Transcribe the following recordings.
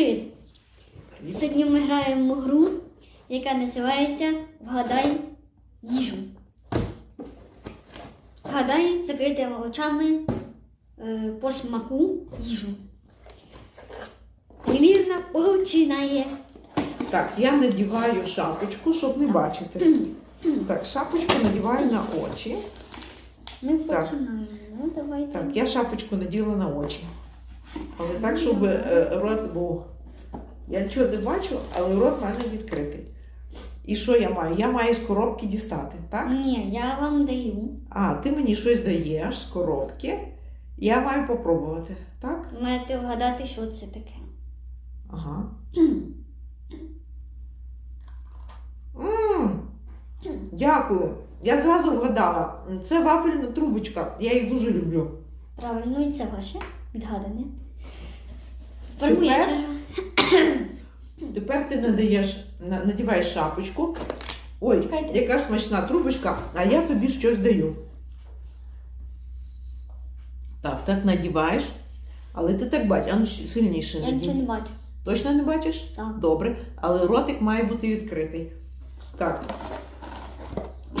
привіт! Сьогодні ми граємо гру, яка називається Вгадай їжу. Вгадай закритими очами е, по смаку їжу. Лірна починає. Так, я надіваю шапочку, щоб не бачити. Так, шапочку надіваю на очі. Ми Так. починаємо. Ну, давайте. Так, я шапочку наділа на очі. Але так, щоб е, рот був. Я нічого не бачу, але рот в мене відкритий. І що я маю? Я маю з коробки дістати, так? Ні, я вам даю. А, ти мені щось даєш з коробки. Я маю попробувати, так? Маєте вгадати, що це таке. Ага. Дякую. Я зразу вгадала. Це вафельна трубочка. Я їх дуже люблю. Правильно, і це ваше відгадане. Тепер моя Тепер? черга. Тепер ти надаєш, на- надіваєш шапочку. Ой, Чекайте. яка смачна трубочка, а я тобі щось даю. Так, так надіваєш. Але ти так бачиш, а ну сильніше Я надій. нічого не бачу. Точно не бачиш? Так. Добре, але ротик має бути відкритий. Так.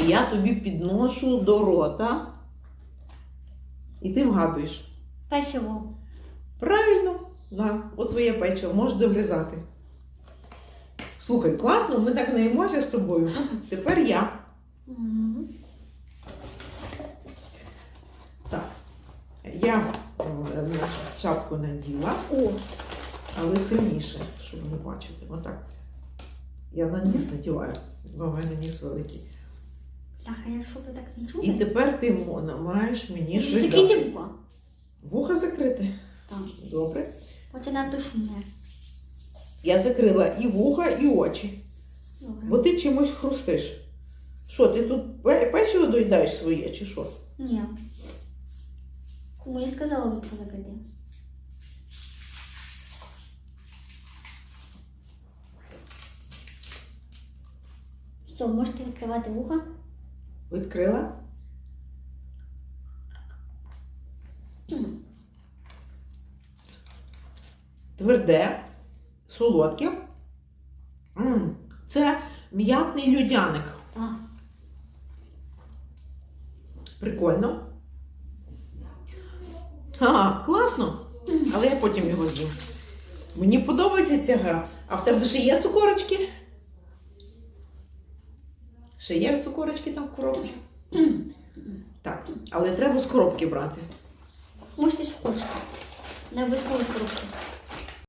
І я тобі підношу до рота. І ти вгадуєш. Печиво. Правильно, на, от твоє печиво, можеш догризати. Слухай, класно, ми так наїмося з тобою. Тепер я. Так. Я е, шапку наділа, О, але сильніше, щоб не бачити. Отак. Я на ніс надіваю, бо в мене ніс великий. бляха, я що ви так не І тепер ти маєш мені. Закрийте вуха. Закрити. Так. Добре. Оце надто шумне. Я закрила і вуха, і очі. Добре. Бо ти чимось хрустиш. Що, ти тут пе- печиво доїдаєш своє, чи що? Ні. Кому я сказала вуха закрити? Все, можете відкривати вуха. Відкрила? Тверде, солодке. Це м'ятний людяник. Прикольно. Ага, класно. Але я потім його з'їм. Мені подобається ця гра. А в тебе ще є цукорочки? Ще є цукорочки там в коробці? Так, але треба з коробки брати. Можете що хочете. Не обов'язково коробки.